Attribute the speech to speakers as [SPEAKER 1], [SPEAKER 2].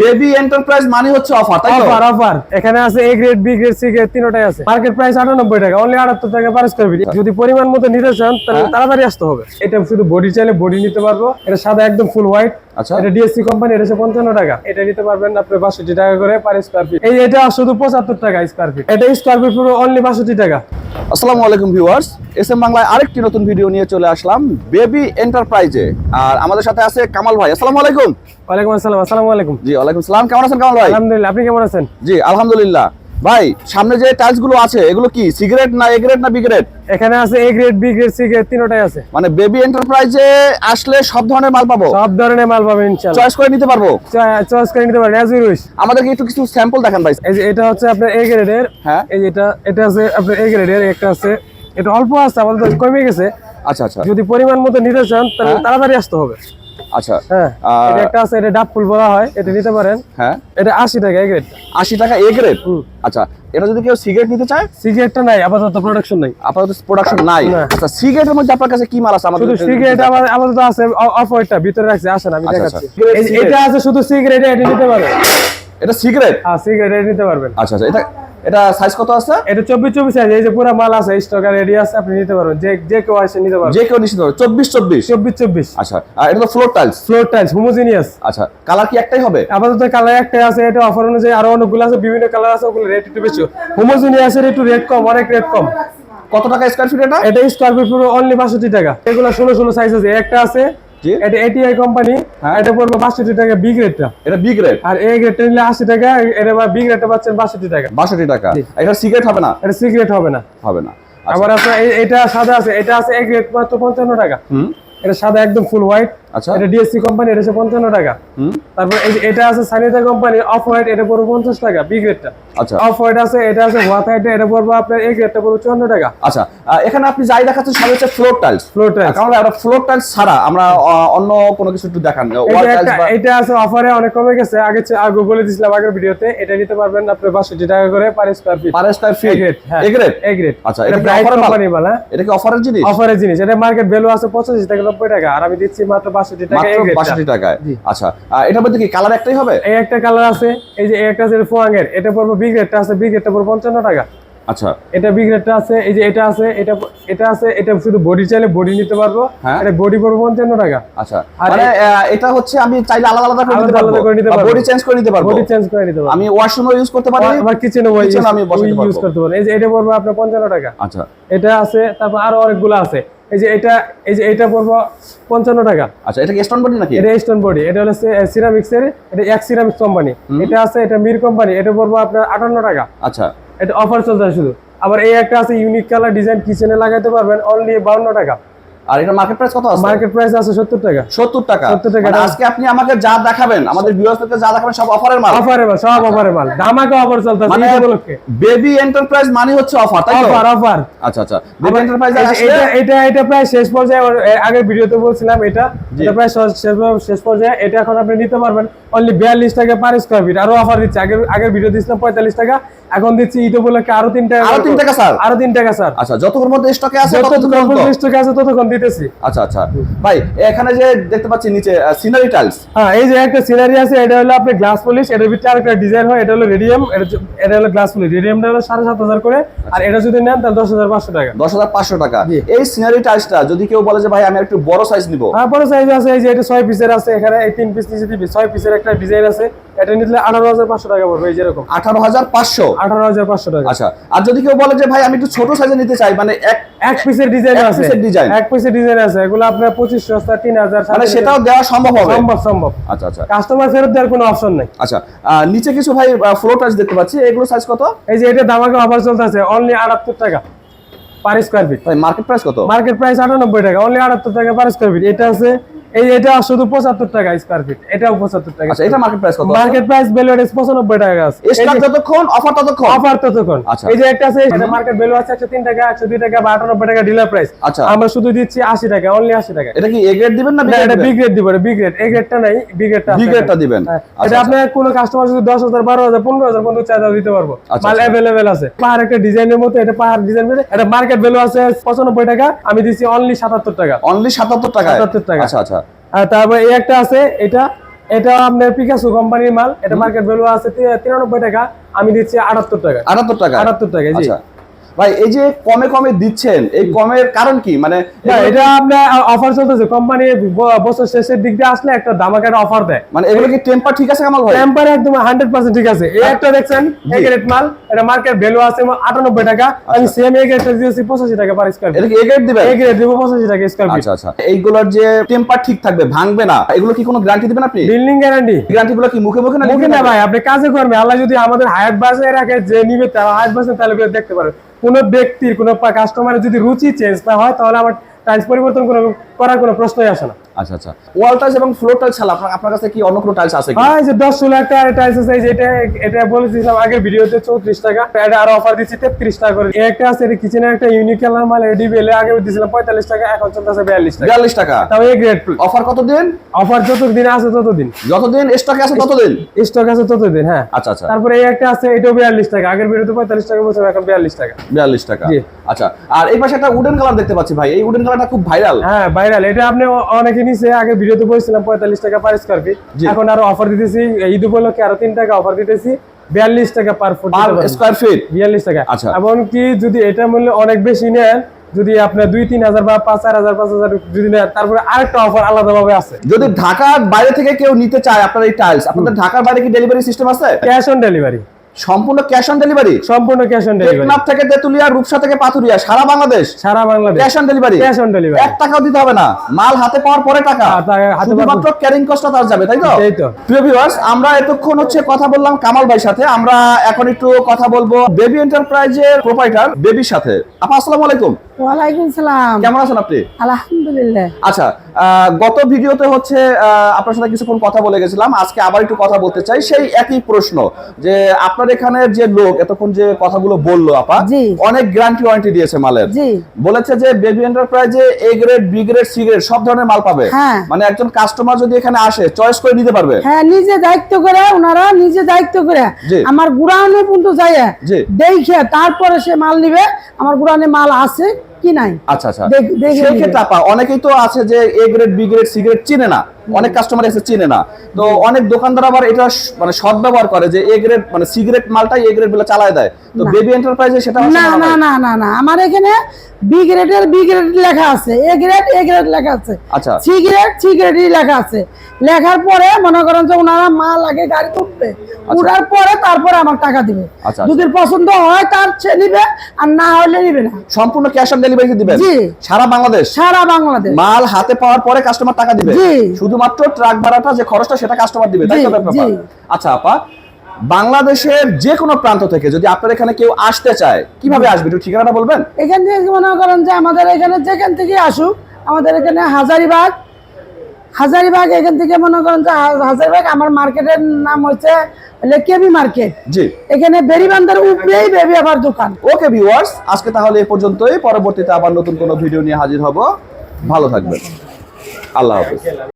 [SPEAKER 1] Baby enterprise মানে হচ্ছে offer তাই তো?
[SPEAKER 2] অফার অফার এখানে আছে A grade B grade C grade তিনটাই আছে। মার্কেট প্রাইস আটানব্বই টাকা অনলি আটাত্তর টাকা পার করবি ফিট যদি পরিমাণ মতো নিতে চান তাহলে
[SPEAKER 1] হ্যাঁ।
[SPEAKER 2] তাড়াতাড়ি আসতে হবে। এটা শুধু বডি চাইলে বডি নিতে পারব। এটা সাদা একদম ফুল হোয়াইট
[SPEAKER 1] আচ্ছা।
[SPEAKER 2] এটা ডিএসসি কোম্পানি এটা হচ্ছে পঞ্চান্ন টাকা। এটা নিতে পারবেন আপনি বাষট্টি টাকা করে পার স্কোয়ার ফিট এই এটা শুধু পঁচাত্তর টাকা স্কোয়ার ফিট এটা স্কোয়ার ফিট পুরো অনলি বাষট্টি টাকা।
[SPEAKER 1] আসসালামু আলাইকুম ভিউয়ার্স এস বাংলায় আরেকটি নতুন ভিডিও নিয়ে চলে আসলাম বেবি এন্টারপ্রাইজে আর আমাদের সাথে আছে কামাল ভাই। আসসালামু আলাইকুম।
[SPEAKER 2] ওয়ালাইকুম আসসালাম আসসালামু আলাইকুম।
[SPEAKER 1] জি ওয়ালাইকুম সালাম। কেমন আছেন কামাল ভাই?
[SPEAKER 2] আলহামদুলিল্লাহ আপনি কেমন আছেন?
[SPEAKER 1] জি আলহামদুলিল্লাহ। ভাই সামনে যে টাইলসগুলো আছে এগুলো কি সিগারেট না এগ্রেড না বিগ্রেড
[SPEAKER 2] এখানে আছে A grade B grade C grade তিনটাই আছে।
[SPEAKER 1] মানে বেবি এন্টারপ্রাইজে আসলে সব ধরনের মাল পাবো?
[SPEAKER 2] সব ধরনের মাল পাবেন ইনশাআল্লাহ
[SPEAKER 1] চয়েস করে নিতে পারব?
[SPEAKER 2] চয়েস করে নিতে পারেন অ্যাজ ইউ উইশ
[SPEAKER 1] আমাদেরকে একটু কিছু স্যাম্পল দেখান ভাই।
[SPEAKER 2] এই যে এটা হচ্ছে আপনার এ গ্রেডের
[SPEAKER 1] হ্যাঁ।
[SPEAKER 2] এই যেটা এটা আছে আপনার এ গ্রেডের একটা আছে। এটা অল্প আছে আমাদের কমে গেছে।
[SPEAKER 1] আচ্ছা আচ্ছা।
[SPEAKER 2] যদি পরিমাণ মতো নিতে চান তাহলে
[SPEAKER 1] হ্যাঁ।
[SPEAKER 2] তাড়াতাড়ি আসতে হবে।
[SPEAKER 1] আচ্ছা
[SPEAKER 2] হ্যাঁ এটা একটা আছে এটা ডাব ফুল বলা হয় এটা নিতে পারেন।
[SPEAKER 1] হ্যাঁ।
[SPEAKER 2] এটা আশি টাকা এ গ্রেড
[SPEAKER 1] আশি টাকা এ গ্রেড আচ্ছা এটা যদি কেউ সিগারেট নিতে চায়?
[SPEAKER 2] সিগারেটটা নাই আপাতত প্রোডাকশন নাই।
[SPEAKER 1] আপাতত প্রোডাকশন নাই। আচ্ছা সিগারেটের মধ্যে আপনার কাছে কি মাল আছে? আমাদের
[SPEAKER 2] শুধু সিগারেট আমার আপাতত আছে অফ হোয়াইটটা ভিতরে রাখছে আসেন আমি
[SPEAKER 1] আচ্ছা,
[SPEAKER 2] দেখাচ্ছি।
[SPEAKER 1] আচ্ছা।
[SPEAKER 2] যে এটা আছে শুধু সিগারেট এটা নিতে পারবেন
[SPEAKER 1] এটা সিগারেট?
[SPEAKER 2] হ্যাঁ সিগারেট এটা নিতে পারবেন।
[SPEAKER 1] আচ্ছা আচ্ছা এটা এটা সাইজ কত আছে?
[SPEAKER 2] এটা চব্বিশ চব্বিশ সাইজ এই যে পুরো মাল আছে স্টক আর রেডি আছে আপনি নিতে পারবেন। যে যে কেউ আসে নিতে পারবেন।
[SPEAKER 1] যে কেউ নিশ্চিত চব্বিশ চব্বিশ?
[SPEAKER 2] চব্বিশ চব্বিশ।
[SPEAKER 1] আচ্ছা আর এটা তো floor tiles
[SPEAKER 2] floor tiles homogeneous
[SPEAKER 1] আচ্ছা কালার কি একটাই হবে?
[SPEAKER 2] আপাতত কালার একটাই আছে এটা অফার অনুযায়ী আরও অনেকগুলো আছে বিভিন্ন কালার আছে ওগুলো রেট একটু বেশি। হোমোজিনিয়াস এর একটু রেট কম অনেক রেট কম।
[SPEAKER 1] কত টাকা স্কোয়ার ফিট এটা?
[SPEAKER 2] এটা স্কোয়ার ফিট পুরো অনলি বাষট্টি টাকা। এগুলো ষোলো ষোলো সাইজ আছে একটা আছে এটা এটিআই কোম্পানি
[SPEAKER 1] হ্যাঁ।
[SPEAKER 2] এটা পড়বে বাষট্টি টাকা বি গ্রেডটা
[SPEAKER 1] এটা বি গ্রেড
[SPEAKER 2] আর এ গ্রেডটা নিলে আশি টাকা এটা বি গ্রেডটা পাচ্ছেন বাষট্টি টাকা।
[SPEAKER 1] বাষট্টি টাকা। এটা সিগারেট হবে না?
[SPEAKER 2] এটা সিগারেট হবে না।
[SPEAKER 1] হবে না।
[SPEAKER 2] আবার এটা সাদা আছে এটা আছে এ গ্রেড মাত্র পঞ্চান্ন টাকা।
[SPEAKER 1] হুম।
[SPEAKER 2] এটা সাদা একদম ফুল হোয়াইট
[SPEAKER 1] আচ্ছা।
[SPEAKER 2] এটা ডিএসসি কোম্পানি এটা হচ্ছে পঞ্চান্ন টাকা। তারপর এটা আছে সানিতা কোম্পানি অফ হোয়াইট এটা পড়বে পঞ্চাশ টাকা বি গ্রেডটা
[SPEAKER 1] আচ্ছা।
[SPEAKER 2] অফ হোয়াইট আছে এটা আছে হোয়াইট হোয়াইট এটা পড়বে আপনার এই গ্রেডটা পড়বে চুয়ান্ন টাকা।
[SPEAKER 1] আচ্ছা এখানে আপনি যাই দেখাচ্ছেন সব হচ্ছে ফ্লোর টাইলস
[SPEAKER 2] ফ্লোর টাইলস
[SPEAKER 1] কারণ ফ্লোর টাইলস ছাড়া আমরা অন্য কোনো কিছু একটু দেখান
[SPEAKER 2] এটা আছে অফারে অনেক কমে গেছে। আগে আগে বলে দিছিলাম আগের ভিডিওতে এটা নিতে পারবেন আপনি বাষট্টি টাকা করে per square feet
[SPEAKER 1] per square feet
[SPEAKER 2] হ্যাঁ।
[SPEAKER 1] আচ্ছা,
[SPEAKER 2] এটা ব্রাইট? কোম্পানি
[SPEAKER 1] এটা কি অফারের জিনিস?
[SPEAKER 2] অফারের জিনিস। এটা মার্কেট ভ্যালু আছে পঁচাশি থেকে নব্বই টাকা। আর আমি দিচ্ছি মাত্র বাষট্টি টাকা
[SPEAKER 1] মাত্র
[SPEAKER 2] এই গ্রেডটা
[SPEAKER 1] বাষট্টি টাকায়। আচ্ছা এটার মধ্যে কি কালার একটাই হবে?
[SPEAKER 2] এই একটা কালার আছে এই যে একটা আছে ফোয়াঙ্গের এটা পড়বে বি গ্রেডটা আছে বি গ্রেডটা পড়বে পঞ্চান্ন টাকা।
[SPEAKER 1] আচ্ছা।
[SPEAKER 2] এটা বি গ্রেডটা আছে এই যে এটা আছে এটা এটা আছে এটা শুধু বডি চাইলে বডি নিতে পারব
[SPEAKER 1] হ্যাঁ।
[SPEAKER 2] এটা বডি পড়বে পঞ্চান্ন টাকা।
[SPEAKER 1] আচ্ছা। মানে এটা হচ্ছে আমি চাইলে আলাদা আলাদা করে নিতে পারব। বডি চেঞ্জ করে নিতে পারব।
[SPEAKER 2] বডি চেঞ্জ করে নিতে পারব।
[SPEAKER 1] আমি ইউজ করতে পারি
[SPEAKER 2] আমার কিচেনে
[SPEAKER 1] Kitchen আমি বসাতে
[SPEAKER 2] ইউজ করতে পারব। এই যে এটা পড়বে আপনার পঞ্চান্ন টাকা।
[SPEAKER 1] আচ্ছা।
[SPEAKER 2] এটা আছে তারপর আরও অনেকগুলো আছে। এই যে এটা এই যে এটা পড়ব পঞ্চান্ন টাকা।
[SPEAKER 1] আচ্ছা এটা স্টোন বডি নাকি?
[SPEAKER 2] এটা স্টোন বডি এটা হলো সিরামিক্স এর এটা এক সিরামিক্স কোম্পানি এটা আছে এটা মির কোম্পানি এটা পড়ব আপনার আটান্ন টাকা।
[SPEAKER 1] আচ্ছা।
[SPEAKER 2] এটা অফার চলছে শুধু। আবার এই একটা আছে ইউনিক কালার ডিজাইন কিচেনে লাগাতে পারবেন অনলি বাউন্ন টাকা।
[SPEAKER 1] আর এটা মার্কেট প্রাইস কত আছে?
[SPEAKER 2] মার্কেট প্রাইস আছে সত্তর টাকা।
[SPEAKER 1] সত্তর টাকা।
[SPEAKER 2] 70 টাকা।
[SPEAKER 1] মানে আজকে আপনি আমাকে যা দেখাবেন আমাদের ভিউয়ার্সদেরকে যা দেখাবেন সব অফারের মাল।
[SPEAKER 2] অফারে মাল সব অফারে মাল। ধামাকা অফার চলতেছে
[SPEAKER 1] মানে
[SPEAKER 2] উপলক্ষে।
[SPEAKER 1] বেবি এন্টারপ্রাইজ মানে হচ্ছে অফার তাই তো?
[SPEAKER 2] অফার অফার
[SPEAKER 1] আচ্ছা আচ্ছা। বেবি এন্টারপ্রাইজ
[SPEAKER 2] এটা এটা এটা প্রায় শেষ পর্যায়ে আগের ভিডিওতে বলছিলাম এটা। এটা প্রায় শেষ- শেষ পর্যায়ে এটা এখন আপনি নিতে পারবেন। অনলি বিয়াল্লিশ টাকা পার স্কোয়ার ফিট আরও অফার দিচ্ছে। আগের আগের ভিডিও দিচ্ছিলাম পঁয়তাল্লিশ টাকা। এখন দিচ্ছি ঈদ উপলক্ষে আরও তিন টাকা
[SPEAKER 1] আরও
[SPEAKER 2] করে।
[SPEAKER 1] তিন টাকা স্যার?
[SPEAKER 2] আরও তিন টাকা স্যার।
[SPEAKER 1] আচ্ছা যতক্ষণ মধ্যে স্টকে আছে ততক্ষণ।
[SPEAKER 2] পঞ্চাশ আছে ততক্ষণ দিতেছি
[SPEAKER 1] আচ্ছা আচ্ছা। ভাই এখানে যে দেখতে পাচ্ছি নিচে সিনারি টাইলস
[SPEAKER 2] হ্যাঁ এই যে একটা সিনারি আছে এটা হলো আপনি গ্লাস পলিশ এটার ভিতরে আরেকটা ডিজাইন হয় এটা হলো রেডিয়াম এটা হলো গ্লাস পলিশ রেডিয়ামটা হলো সাড়ে সাত হাজার করে আর এটা যদি নেন তাহলে দশ হাজার পাঁচশো টাকা।
[SPEAKER 1] দশ হাজার পাঁচশো টাকা। এই সিনারি টাইলসটা যদি কেউ বলে যে ভাই আমি একটু বড় সাইজ নিব?
[SPEAKER 2] বড় সাইজ আছে এই যে এটা ছয় পিসের আছে এখানে এই তিন পিস নিচে দিবি ছয় পিসের একটা ডিজাইন আছে। এটা নিলে আঠারো হাজার পাঁচশো টাকা পড়বে এই যেরকম টাকা।
[SPEAKER 1] আচ্ছা আর যদি কেউ বলে যে ভাই আমি একটু ছোট সাইজে নিতে চাই মানে এক
[SPEAKER 2] এক পিসের ডিজাইন আছে।
[SPEAKER 1] পিসের design।
[SPEAKER 2] এক পিসের ডিজাইন আছে। এগুলো আপনার
[SPEAKER 1] মানে সেটাও দেওয়া সম্ভব হবে?
[SPEAKER 2] সম্ভব সম্ভব।
[SPEAKER 1] আচ্ছা আচ্ছা।
[SPEAKER 2] কাস্টমার ফেরত দেওয়ার কোনো অপশন নেই।
[SPEAKER 1] আচ্ছা নিচে কিছু ভাই ফ্লোর টাইলস দেখতে পাচ্ছি। এগুলো সাইজ কত?
[SPEAKER 2] এই যে এটা দামাকে অফার চলতেছে অনলি আটাত্তর টাকা পার স্কোয়ার ফিট
[SPEAKER 1] ভাই মার্কেট প্রাইস কত?
[SPEAKER 2] মার্কেট প্রাইস আটানব্বই টাকা অনলি আটাত্তর টাকা পার স্কোয়ার ফিট এটা আছে এই এটা শুধু পঁচাত্তর টাকা স্কোয়ার ফিট এটাও পঁচাত্তর টাকা
[SPEAKER 1] আচ্ছা এটা মার্কেট প্রাইস কত
[SPEAKER 2] মার্কেট প্রাইস ভ্যালু এটা পঁচানব্বই টাকা আছে।
[SPEAKER 1] স্টক যতক্ষণ অফার ততক্ষণ?
[SPEAKER 2] অফার ততক্ষণ।
[SPEAKER 1] আচ্ছা।
[SPEAKER 2] এই যে একটা আছে এটা মার্কেট ভ্যালু আছে একশো তিন টাকা একশো দুই টাকা বা আটানব্বই টাকা ডিলার প্রাইস
[SPEAKER 1] আচ্ছা।
[SPEAKER 2] আমরা শুধু দিচ্ছি আশি টাকা অনলি আশি টাকা।
[SPEAKER 1] এটা কি এ গ্রেড দিবেন না
[SPEAKER 2] এটা বি গ্রেড দিব বি গ্রেড এ গ্রেডটা নাই বি গ্রেডটা
[SPEAKER 1] বি গ্রেডটা দিবেন।
[SPEAKER 2] হ্যাঁ,
[SPEAKER 1] আচ্ছা,
[SPEAKER 2] এটা। আপনার কোনো কাস্টমার যদি দশ হাজার বারো হাজার পনেরো হাজার পর্যন্ত চার্জ দিতে পারব। মাল। অ্যাভেলেবেল আছে। পাহাড় একটা ডিজাইনের মতো এটা পাহাড় ডিজাইন এটা মার্কেট ভ্যালু আছে পঁচানব্বই টাকা আমি দিচ্ছি অনলি সাতাত্তর টাকা।
[SPEAKER 1] অনলি সাতাত্তর টাকা
[SPEAKER 2] 77 টাকা।
[SPEAKER 1] আচ্ছা আচ্ছা।
[SPEAKER 2] আর তারপর এই একটা আছে এটা এটা আপনার পিকাসু কোম্পানির মাল এটা মার্কেট ভ্যালু আছে তিরানব্বই টাকা আমি দিচ্ছি আটাত্তর টাকা।
[SPEAKER 1] আটাত্তর টাকা?
[SPEAKER 2] আটাত্তর টাকা জি।
[SPEAKER 1] ভাই এই যে কমে কমে দিচ্ছেন এই কমের কারণ কি? মানে
[SPEAKER 2] এটা আপনার অফার চলতেছে। কোম্পানি বছর শেষের দিক দিয়ে আসলে একটা ধামাকার অফার দেয়।
[SPEAKER 1] মানে এগুলো কি টেম্পার ঠিক আছে কামাল ভাই?
[SPEAKER 2] টেম্পার একদম হান্ড্রেড পার্সেন্ট ঠিক আছে। এই একটা দেখছেন এক রেট মাল এটা মার্কেট ভ্যালু আছে আটানব্বই টাকা। আমি সেম এক রেটটা দিয়েছি পঁচাশি টাকা পার স্কোয়ার
[SPEAKER 1] এটা কি এ গ্রেড দিবেন?
[SPEAKER 2] এক রেট দিব পঁচাশি টাকা স্কোয়ার ফিট
[SPEAKER 1] আচ্ছা আচ্ছা। এইগুলোর যে টেম্পার ঠিক থাকবে ভাঙবে না এগুলো কি কোনো গ্যারান্টি দিবেন আপনি?
[SPEAKER 2] বিল্ডিং গ্যারান্টি
[SPEAKER 1] গ্যারান্টি গুলো কি মুখে মুখে না
[SPEAKER 2] মুখে না ভাই আপনি কাজে করবে আল্লাহ যদি আমাদের হায়াত বাসে রাখে যে নিবে তারা হায়াত বাসে তাহলে দেখতে পারবে কোন ব্যক্তির, কোনো কাস্টমারের যদি রুচি চেঞ্জ না হয়, তাহলে আমার টাইলস পরিবর্তন কোনো, করার কোনো প্রশ্নই আসে না।
[SPEAKER 1] আচ্ছা আচ্ছা। ওয়াল টাইলস এবং ফ্লোর টাইলস ছাড়া আপনার আপনার কাছে কি অন্য কোনো টাইলস আছে
[SPEAKER 2] হ্যাঁ যে দশ ষোলো একটা টাইলস আছে এই যে এটা এটা বলেছিলাম আগের ভিডিওতে চৌত্রিশ টাকা। এটা আরও অফার দিচ্ছি তেত্রিশ টাকা করে। একটা আছে এটা কিচেনের একটা ইউনিক কালার মাল এডি বেলে আগে দিয়েছিলাম পঁয়তাল্লিশ টাকা এখন চলতেছে বিয়াল্লিশ টাকা।
[SPEAKER 1] বিয়াল্লিশ টাকা।
[SPEAKER 2] তাও এই গ্রেড
[SPEAKER 1] অফার কত দিন
[SPEAKER 2] অফার যতদিন আছে ততদিন।
[SPEAKER 1] যতদিন স্টকে আছে ততদিন?
[SPEAKER 2] স্টক আছে ততদিন হ্যাঁ।
[SPEAKER 1] আচ্ছা আচ্ছা।
[SPEAKER 2] তারপরে এই একটা আছে এটাও বিয়াল্লিশ টাকা। আগের ভিডিওতে পঁয়তাল্লিশ টাকা বলছিলাম এখন বিয়াল্লিশ টাকা।
[SPEAKER 1] বিয়াল্লিশ টাকা।
[SPEAKER 2] জি।
[SPEAKER 1] আচ্ছা আর এই পাশে একটা উডেন কালার দেখতে পাচ্ছি ভাই। এই উডেন কালারটা খুব ভাইরাল
[SPEAKER 2] হ্যাঁ ভাইরাল এটা আপনি অ- নিচে আগে ভিডিওতে বলছিলাম পঁয়তাল্লিশ টাকা পার স্কোয়ার ফিট এখন আরও অফার দিতেছি ঈদ উপলক্ষে আরও তিন টাকা অফার দিতেছি বিয়াল্লিশ টাকা পার ফুট
[SPEAKER 1] স্কোয়ার ফিট
[SPEAKER 2] বিয়াল্লিশ টাকা।
[SPEAKER 1] আচ্ছা।
[SPEAKER 2] এমনকি যদি এটা মূল্য অনেক বেশি নেন যদি আপনার দুই তিন হাজার বা পাঁচ চার হাজার পাঁচ হাজার যদি নেন তারপরে আরেকটা অফার আলাদাভাবে আছে।
[SPEAKER 1] যদি ঢাকার বাইরে থেকে কেউ নিতে চায় আপনার এই টাইলস আপনাদের ঢাকার বাইরে কি ডেলিভারি সিস্টেম আছে?
[SPEAKER 2] ক্যাশ অন ডেলিভারি
[SPEAKER 1] সম্পূর্ণ ক্যাশ অন ডেলিভারি
[SPEAKER 2] সম্পূর্ণ ক্যাশ অন ডেলিভারি
[SPEAKER 1] টেকনাফ থেকে তেতুলিয়া রূপসা থেকে পাথুরিয়া সারা বাংলাদেশ?
[SPEAKER 2] সারা Bangladesh.
[SPEAKER 1] Cash on delivery
[SPEAKER 2] cash on delivery
[SPEAKER 1] এক টাকাও দিতে হবে না। মাল হাতে পাওয়ার পরে টাকা।
[SPEAKER 2] হ্যাঁ, হাতে
[SPEAKER 1] মাত্র ক্যারিং কস্টটা তার যাবে তাই তো?
[SPEAKER 2] এই তো।
[SPEAKER 1] প্রিয় ভিউয়ার্স আমরা এতক্ষণ হচ্ছে কথা বললাম কামাল ভাই সাথে। আমরা এখন একটু কথা বলব বেবি এন্টারপ্রাইজের প্রোপাইটার বেবির সাথে। আপা আসসালামু আলাইকুম।
[SPEAKER 3] ওয়ালাইকুম সালাম।
[SPEAKER 1] কেমন আছেন আপনি?
[SPEAKER 3] আলহামদুলিল্লাহ।
[SPEAKER 1] আচ্ছা গত ভিডিওতে হচ্ছে আপনার সাথে কিছুক্ষণ কথা বলে গেছিলাম। আজকে আবার একটু কথা বলতে চাই সেই একই প্রশ্ন যে আপনার এখানে যে লোক এতক্ষণ যে কথাগুলো বলল আপা অনেক গ্যারান্টি ওয়ারেন্টি দিয়েছে মালের। বলেছে যে baby এন্টারপ্রাইজে A grade B grade C grade সব ধরনের মাল পাবে।
[SPEAKER 3] হ্যাঁ।
[SPEAKER 1] মানে একজন কাস্টমার যদি এখানে আসে চয়েস করে নিতে পারবে।
[SPEAKER 3] হ্যাঁ নিজে দায়িত্ব করে ওনারা নিজে দায়িত্ব করে। আমার গুড়ানে পর্যন্ত যায় দেখে তারপরে সে মাল নিবে। আমার গুড়ানে মাল আছে কি নাই?
[SPEAKER 1] আচ্ছা আচ্ছা। সেই ক্ষেত্রে আপা অনেকেই তো আছে যে A grade B grade C grade চিনে না। অনেক কাস্টমার এসে চিনে না। তো অনেক দোকানদার আবার এটা মানে সৎ ব্যবহার করে যে এ গ্রেড মানে সিগারেট মালটাই এ গ্রেড বলে চালায় দেয়। তো বেবি এন্টারপ্রাইজে সেটা
[SPEAKER 3] না না না না না। আমার এখানে বি গ্রেডের বি গ্রেড লেখা আছে। এ গ্রেড এ গ্রেড লেখা আছে।
[SPEAKER 1] আচ্ছা।
[SPEAKER 3] সি গ্রেড সি গ্রেডই লেখা আছে। লেখার পরে মনে করেন যে ওনারা মাল আগে গাড়ি উঠবে। উঠার পরে তারপরে আমার টাকা দিবে।
[SPEAKER 1] আচ্ছা,
[SPEAKER 3] যদি পছন্দ হয় তার সে নিবে আর না হলে নিবে না।
[SPEAKER 1] সম্পূর্ণ ক্যাশ অন ডেলিভারি দিবেন?
[SPEAKER 3] জি।
[SPEAKER 1] সারা বাংলাদেশ?
[SPEAKER 3] সারা বাংলাদেশ।
[SPEAKER 1] মাল হাতে পাওয়ার পরে কাস্টমার টাকা দিবে?
[SPEAKER 3] জি।
[SPEAKER 1] শুধুমাত্র ট্রাক ভাড়াটা যে খরচটা সেটা কাস্টমার দিবে তাই তো ব্যাপার। আচ্ছা আপা বাংলাদেশের যে কোনো প্রান্ত থেকে যদি আপনার এখানে কেউ আসতে চায় কীভাবে আসবে? একটু ঠিকানাটা বলবেন?
[SPEAKER 3] এখান থেকে মনে করেন যে আমাদের এখানে যেখান থেকে আসুক আমাদের এখানে হাজারিবাগ। হাজারিবাগ এখান থেকে মনে করেন যে হাজারিবাগ আমার মার্কেটের নাম হচ্ছে হলে কেবি মার্কেট।
[SPEAKER 1] জি।
[SPEAKER 3] এখানে বেরিবান্ধার উপরেই বেবি আবার দোকান।
[SPEAKER 1] ওকে ভিউয়ার্স আজকে তাহলে এ পর্যন্তই। পরবর্তীতে আবার নতুন কোনো ভিডিও নিয়ে হাজির হব। ভালো থাকবেন। আল্লাহ হাফেজ।